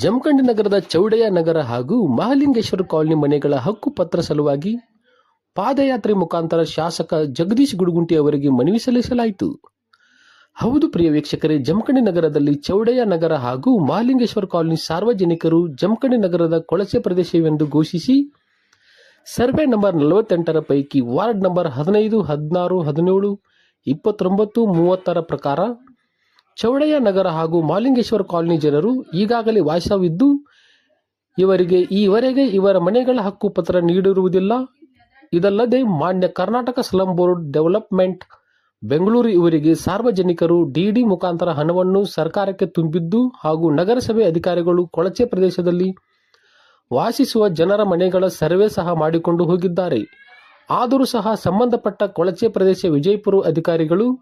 ಜಮಖಂಡಿ ನಗರದ ಚೌಡಯ್ಯ ನಗರ ಹಾಗೂ ಮಹಾಲಿಂಗೇಶ್ವರ ಕಾಲನಿ ಮನೆಗಳ ಹಕ್ಕುಪತ್ರ ಸಲುವಾಗಿ ಪಾದಯಾತ್ರೆ ಮುಖಾಂತರ ಶಾಸಕ ಜಗದೀಶ್ ಗುಡುಗುಂಟಿ ಅವರಿಗೆ ಮನವಿ ಸಲ್ಲಿಸಲಾಯಿತು. ಹೌದು ಪ್ರಿಯ ವೀಕ್ಷಕರೇ, ಜಮಖಂಡಿ ನಗರದಲ್ಲಿ ಚೌಡಯ್ಯ ನಗರ ಹಾಗೂ ಮಹಾಲಿಂಗೇಶ್ವರ ಕಾಲೋನಿ ಸಾರ್ವಜನಿಕರು ಜಮಖಂಡಿ ನಗರದ ಕೊಳಚೆ ಪ್ರದೇಶವೆಂದು ಘೋಷಿಸಿ, ಸರ್ವೆ ನಂಬರ್ ನಲವತ್ತೆಂಟರ ಪೈಕಿ ವಾರ್ಡ್ ನಂಬರ್ ಹದಿನೈದು, ಹದಿನಾರು, ಹದಿನೇಳು, ಇಪ್ಪತ್ತೊಂಬತ್ತು, ಮೂವತ್ತರ ಪ್ರಕಾರ ಚೌಡಯ್ಯ ನಗರ ಹಾಗೂ ಮಾಲಿಂಗೇಶ್ವರ ಕಾಲೋನಿ ಜನರು ಈಗಾಗಲೇ ವಾಸವಿದ್ದು, ಇವರಿಗೆ ಈವರೆಗೆ ಇವರ ಮನೆಗಳ ಹಕ್ಕುಪತ್ರ ನೀಡಿರುವುದಿಲ್ಲ. ಇದಲ್ಲದೆ ಮಾನ್ಯ Karnataka slum board development Bengaluru ಇವರಿಗೆ ಸಾರ್ವಜನಿಕರು ಡಿಡಿ ಮುಖಾಂತರ ಹಣವನ್ನು ಸರ್ಕಾರಕ್ಕೆ ತುಂಬಿದ್ದು ಹಾಗೂ ನಗರಸಭೆ ಅಧಿಕಾರಿಗಳು ಕೊಳಚೆ ಪ್ರದೇಶದಲ್ಲಿ ವಾಸಿಸುವ ಜನರ ಮನೆಗಳ ಸರ್ವೆ ಸಹ ಮಾಡಿಕೊಂಡು ಹೋಗಿದ್ದಾರೆ. ಆದರೂ ಸಹ ಸಂಬಂಧಪಟ್ಟ ಕೊಳಚೆ ಪ್ರದೇಶ ವಿಜಯಪುರ ಅಧಿಕಾರಿಗಳು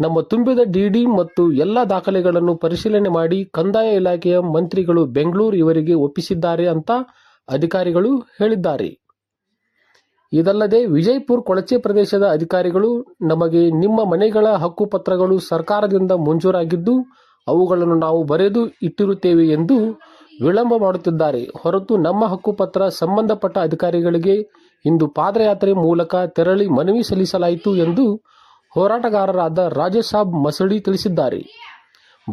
ನಮ್ಮ ತುಂಬಿದ ಡಿಡಿ ಮತ್ತು ಎಲ್ಲ ದಾಖಲೆಗಳನ್ನು ಪರಿಶೀಲನೆ ಮಾಡಿ ಕಂದಾಯ ಇಲಾಖೆಯ ಮಂತ್ರಿಗಳು ಬೆಂಗಳೂರು ಇವರಿಗೆ ಒಪ್ಪಿಸಿದ್ದಾರೆ ಅಂತ ಅಧಿಕಾರಿಗಳು ಹೇಳಿದ್ದಾರೆ. ಇದಲ್ಲದೆ ವಿಜಯಪುರ ಕೊಳಚೆ ಪ್ರದೇಶದ ಅಧಿಕಾರಿಗಳು ನಮಗೆ ನಿಮ್ಮ ಮನೆಗಳ ಹಕ್ಕುಪತ್ರಗಳು ಸರ್ಕಾರದಿಂದ ಮಂಜೂರಾಗಿದ್ದು ಅವುಗಳನ್ನು ನಾವು ಬರೆದು ಇಟ್ಟಿರುತ್ತೇವೆ ಎಂದು ವಿಳಂಬ ಮಾಡುತ್ತಿದ್ದಾರೆ. ಹೊರತು ನಮ್ಮ ಹಕ್ಕುಪತ್ರ ಸಂಬಂಧಪಟ್ಟ ಅಧಿಕಾರಿಗಳಿಗೆ ಇಂದು ಪಾದಯಾತ್ರೆ ಮೂಲಕ ತೆರಳಿ ಮನವಿ ಸಲ್ಲಿಸಲಾಯಿತು ಎಂದು ಹೋರಾಟಗಾರರಾದ ರಾಜಸಾಬ್ ಮಸಳಿ ತಿಳಿಸಿದ್ದಾರೆ.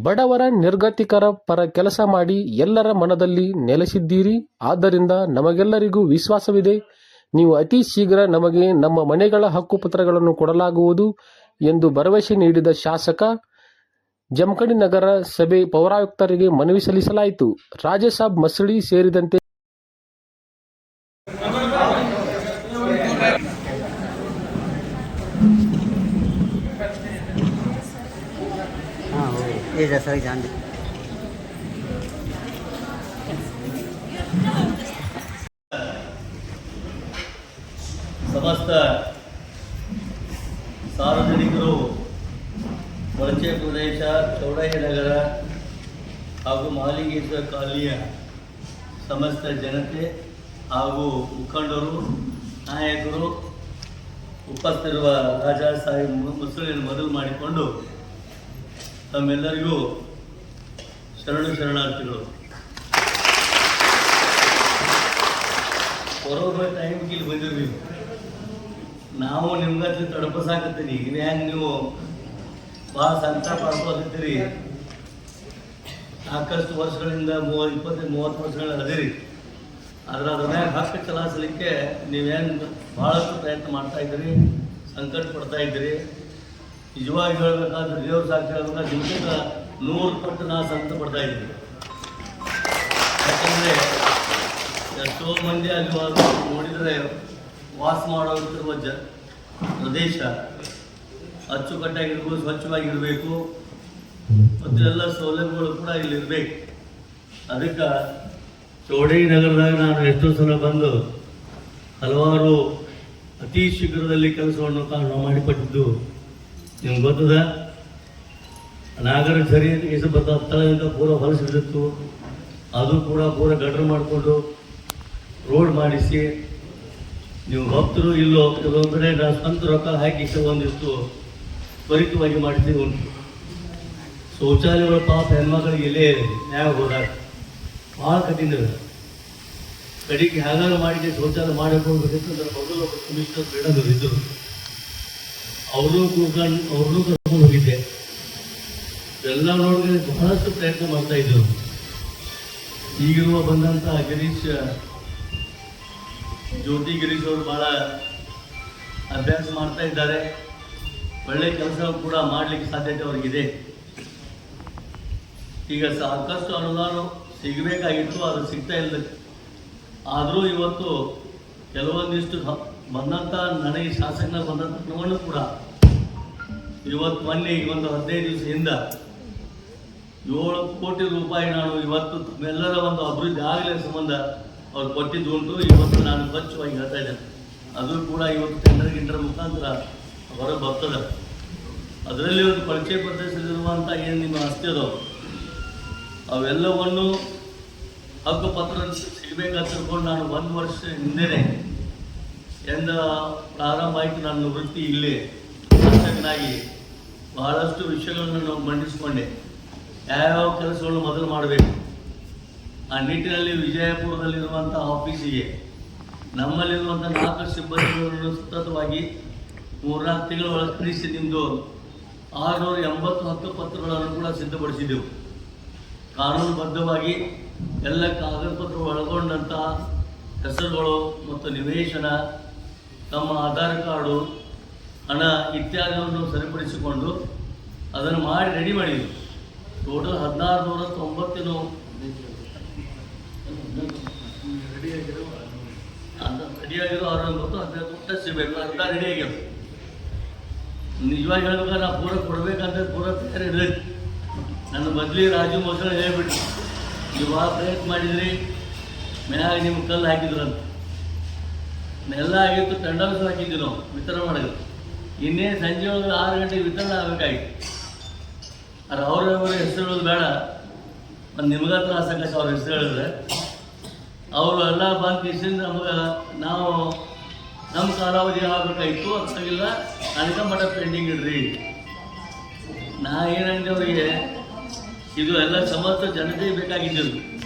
ಬಡವರ ನಿರ್ಗತಿಕರ ಪರ ಕೆಲಸ ಮಾಡಿ ಎಲ್ಲರ ಮನದಲ್ಲಿ ನೆಲೆಸಿದ್ದೀರಿ. ಆದ್ದರಿಂದ ನಮಗೆಲ್ಲರಿಗೂ ವಿಶ್ವಾಸವಿದೆ. ನೀವು ಅತಿ ಶೀಘ್ರ ನಮಗೆ ನಮ್ಮ ಮನೆಗಳ ಹಕ್ಕುಪತ್ರಗಳನ್ನು ಕೊಡಲಾಗುವುದು ಎಂದು ಭರವಸೆ ನೀಡಿದ ಶಾಸಕ ಜಮಖಂಡಿ ನಗರ ಸಭೆ ಪೌರಾಯುಕ್ತರಿಗೆ ಮನವಿ ಸಲ್ಲಿಸಲಾಯಿತು ರಾಜಸಾಬ್ ಮಸಳಿ ಸೇರಿದಂತೆ हाँ हो गई ये जैसा ही जान ಸಮಸ್ತ ಸಾರ್ವಜನಿಕರು ಕೊಳಚೆ ಪ್ರದೇಶ, ಚೌಡಯ್ಯ ನಗರ ಹಾಗೂ ಮಹಾಲಿಂಗೇಶ್ವರ ಕಾಲನಿಯ ಸಮಸ್ತ ಜನತೆ ಹಾಗೂ ಮುಖಂಡರು, ನಾಯಕರು ಉಪಸ್ಥಿರುವ ರಾಜಾ ಸಾಹೇಬ್ ಮುಸಳಿಯನ್ನು ಮೊದಲು ಮಾಡಿಕೊಂಡು ತಮ್ಮೆಲ್ಲರಿಗೂ ಶರಣು ಶರಣಾರ್ಥಿಗಳು. ಕೊರೋನಾ ಟೈಮ್ಗೆ ಇಲ್ಲಿ ಬಂದಿರಿ ನೀವು ನಿಮ್ಗತ್ಲಿ ತಡಪಸಾಕತ್ತೀರಿ ಈಗ ಹೆಂಗೆ ನೀವು ಭಾಳ ಸಂತಾಪ ಅನ್ಕೋತಿದ್ದೀರಿ ಸಾಕಷ್ಟು ವರ್ಷಗಳಿಂದ ಮೂವ ಇಪ್ಪತ್ತೈದು ಮೂವತ್ತು ವರ್ಷಗಳ ಅದಿರಿ. ಆದ್ರೆ ಅದ್ರ ಮ್ಯಾಗ ಹಕ್ಕು ಚಲಾಯಿಸಲಿಕ್ಕೆ ನೀವೇನು ಭಾಳಷ್ಟು ಪ್ರಯತ್ನ ಮಾಡ್ತಾ ಇದ್ದೀರಿ, ಸಂಕಟ ಪಡ್ತಾ ಇದ್ದೀರಿ. ನಿಜವಾಗಿ ಹೇಳ್ಬೇಕಾದ್ರೆ ದೇವ್ರ ಸಾಕ್ಷಿ ಹೇಳ್ಬೇಕಾದ್ರೆ ನಿಮ್ಗಿಂತ ನೂರು ಪಟ್ಟು ನಾ ಸಂತ ಪಡ್ತಾ ಇದ್ದೀನಿ. ಯಾಕಂದರೆ ಎಷ್ಟೋ ಮಂದಿ ಅಲ್ಲಿ ನೋಡಿದರೆ ವಾಸ ಮಾಡುವಂತಿರುವ ಜ, ಪ್ರದೇಶ. ಅಚ್ಚುಕಟ್ಟಾಗಿರ್ಬೋದು ಸ್ವಚ್ಛವಾಗಿರಬೇಕು. ಮತ್ತು ಎಲ್ಲ ಸೌಲಭ್ಯಗಳು ಕೂಡ ಇಲ್ಲಿರಬೇಕು. ಅದಕ್ಕೆ ಚೌಡೈ ನಗರದಾಗ ನಾನು ಎಷ್ಟೋ ಸಲ ಬಂದು ಹಲವಾರು ಅತಿ ಶೀಘ್ರದಲ್ಲಿ ಕೆಲಸವನ್ನು ಕಾರಣ ಮಾಡಿಕೊಟ್ಟಿದ್ದು. ನಿಮ್ಗೆ ಗೊತ್ತದ? ನಾಗರ ಸರಿ ಹೆಸರು ಬರ್ತಾ ಸ್ಥಳದಿಂದ ಪೂರ ಹೊಲಸಿಡಿತ್ತು ಅದು ಕೂಡ ಪೂರ ಗಡ್ರ ಮಾಡಿಕೊಂಡು ರೋಡ್ ಮಾಡಿಸಿ ನೀವು ಹೋಗ್ತಿರೋ ಇಲ್ಲೋ ಕೆಲವೊಂದು ಕಡೆ ನಾನು ಸ್ವಂತ ರೊಕ್ಕ ಹಾಕಿ ಒಂದಿಷ್ಟು ತ್ವರಿತವಾಗಿ ಮಾಡಿಸಿ ಉಂಟು ಶೌಚಾಲಯಗಳು ಪಾಪ ಹೆಣ್ಮಕ್ಳಿಗೆ ಇಲ್ಲೇ ನ್ಯಾಯ ಹೋದಾಗ ಭಾಳ ಕಠಿಣ ಇದೆ. ಕಡೆಗೆ ಹೇಗಾರು ಶೌಚಾಲಯ ಮಾಡಬೇಕು ಅಂದ್ರೆ ಮೊದಲು ಒಬ್ಬ ಕಮಿಷನರ್ ಮೇಡಮ್ ಇದ್ದರು ಅವರು ಕೂತ್ಕೊಂಡು ಅವ್ರನ್ನೂ ಕರ್ಕೊಂಡು ಹೋಗಿದ್ದೆ. ಎಲ್ಲ ನೋಡಿದ್ರೆ ಬಹಳಷ್ಟು ಪ್ರಯತ್ನ ಮಾಡ್ತಾ ಇದ್ದರು ಈಗಿರುವ ಬಂದಂಥ ಗಿರೀಶ್ ಜ್ಯೋತಿ ಗಿರೀಶ್ ಅವರು ಭಾಳ ಅಭ್ಯಾಸ ಮಾಡ್ತಾ ಇದ್ದಾರೆ. ಒಳ್ಳೆ ಕೆಲಸ ಕೂಡ ಮಾಡಲಿಕ್ಕೆ ಸಾಧ್ಯತೆ ಅವ್ರಿಗಿದೆ. ಈಗ ಸಾಕಷ್ಟು ಅನುದಾನ ಸಿಗಬೇಕಾಗಿತ್ತು, ಅದು ಸಿಗ್ತಾ ಇಲ್ಲ ಆದರೂ ಇವತ್ತು ಕೆಲವೊಂದಿಷ್ಟು ಬಂದಂಥ ನನಗೆ ಶಾಸಕನ ಬಂದಂಥ ಕೂಡ ಇವತ್ತು ಮೊನ್ನೆ ಈ ಒಂದು ಹದಿನೈದು ದಿವಸದಿಂದ ಏಳು ಕೋಟಿ ರೂಪಾಯಿ ನಾನು ಇವತ್ತು ಎಲ್ಲರ ಒಂದು ಅಭಿವೃದ್ಧಿ ಆಗಲಿ ಸಂಬಂಧ ಅವ್ರು ಕೊಟ್ಟಿದ್ದು ಉಂಟು ಇವತ್ತು ನಾನು ಸ್ವಚ್ಛವಾಗಿ ಹೇಳ್ತಾ ಇದ್ದೇನೆ. ಅದು ಕೂಡ ಇವತ್ತು ಟೆಂಡರ್ ಗಿಂಡರ್ ಮುಖಾಂತರ ಹೊರಗೆ ಬರ್ತದೆ. ಅದರಲ್ಲಿ ಒಂದು ಪರಿಚಯ ಪ್ರದೇಶದಲ್ಲಿರುವಂಥ ಏನು ನಿಮ್ಮ ಆಸ್ತಿ ಅದಾವ ಅವೆಲ್ಲವನ್ನು ಹಕ್ಕುಪತ್ರ ಸಿಗಬೇಕಂತ ತಿಳ್ಕೊಂಡು ನಾನು ಒಂದು ವರ್ಷ ಹಿಂದೆನೆ ಎಂದ ಪ್ರಾರಂಭ ಆಯಿತು ನನ್ನ ವೃತ್ತಿ ಇಲ್ಲಿ. ಶಾಸಕನಾಗಿ ಬಹಳಷ್ಟು ವಿಷಯಗಳನ್ನು ನಾವು ಮಂಡಿಸಿಕೊಂಡೆ. ಯಾವ್ಯಾವ ಕೆಲಸಗಳು ಮೊದಲು ಮಾಡಬೇಕು? ಆ ನಿಟ್ಟಿನಲ್ಲಿ ವಿಜಯಪುರದಲ್ಲಿರುವಂಥ ಆಫೀಸಿಗೆ ನಮ್ಮಲ್ಲಿರುವಂಥ ನಾಲ್ಕು ಸಿಬ್ಬಂದಿಗಳನ್ನು ಸತತವಾಗಿ ಮೂರ್ನಾಲ್ಕು ತಿಂಗಳು ಒಳಕರಿಸಿ ನಿಂದು ಆರುನೂರ ಎಂಬತ್ತು ಹತ್ತು ಪತ್ರಗಳನ್ನು ಕೂಡ ಸಿದ್ಧಪಡಿಸಿದ್ದೆವು. ಕಾನೂನುಬದ್ಧವಾಗಿ ಎಲ್ಲ ಕಾಗದ ಪತ್ರ ಒಳಗೊಂಡಂಥ ಹೆಸರುಗಳು ಮತ್ತು ನಿವೇಶನ, ತಮ್ಮ ಆಧಾರ್ ಕಾರ್ಡು, ಹಣ ಇತ್ಯಾದಿಗಳನ್ನು ಸರಿಪಡಿಸಿಕೊಂಡು ಅದನ್ನು ಮಾಡಿ ರೆಡಿ ಮಾಡಿದ್ವಿ. ಟೋಟಲ್ ಹದಿನಾರು ನೂರ ತೊಂಬತ್ತೇನು ರೆಡಿಯಾಗಿರೋ ಸಿಗಬೇಕು ನಿಜವಾಗಿ ಹೇಳ್ಬೇಕಾದ್ರೆ ನಾವು ಪೂರ ಕೊಡ್ಬೇಕಂದ್ರೆ ಪೂರ ತಯಾರಿ ಇರ್ತೈತಿ ನನ್ನ ಬದಲಿ ರಾಜು ಮೊಸಳೆ ಹೇಳ್ಬಿಟ್ಟು ನೀವು ಭಾಳ ಪ್ರಯತ್ನ ಮಾಡಿದ್ರಿ ಮ್ಯಾಗ ನಿಮ್ಗೆ ಕಲ್ಲು ಹಾಕಿದ್ರು ಅಂತ ಎಲ್ಲ ಆಗಿತ್ತು ತಂಡಾಂಶ ಹಾಕಿದ್ವಿ ನಾವು, ವಿತರಣೆ ಮಾಡಿದ್ರು ಇನ್ನೇ ಸಂಜೆ ಒಳಗೆ ಆರು ಗಂಟೆಗೆ ವಿತರಣೆ ಆಗಬೇಕಾಗಿತ್ತು. ಆದ್ರೆ ಅವ್ರವ್ರ ಹೆಸರು ಬೇಡ. ಒಂದು ನಿಮ್ಗೆ ಆಸಕ್ತಿ ಅವ್ರ ಹೆಸರು ಹೇಳಿದ್ರೆ, ಅವರು ಎಲ್ಲ ಬಂದು ನಮಗೆ ನಾವು ನಮ್ಮ ಕಾಲಾವಧಿ ಆಗಬೇಕಾಯ್ತು ಅರ್ಥಾಗಿಲ್ಲ ಅದಕ್ಕೆ ಮಠ ಪೆಂಡಿಂಗ್ ಇಡ್ರಿ. ನಾ ಏನಂದ್ರೆ ಅವರಿಗೆ, ಇದು ಎಲ್ಲ ಸಮಸ್ತ ಜನತೆಗೆ ಬೇಕಾಗಿದ್ದು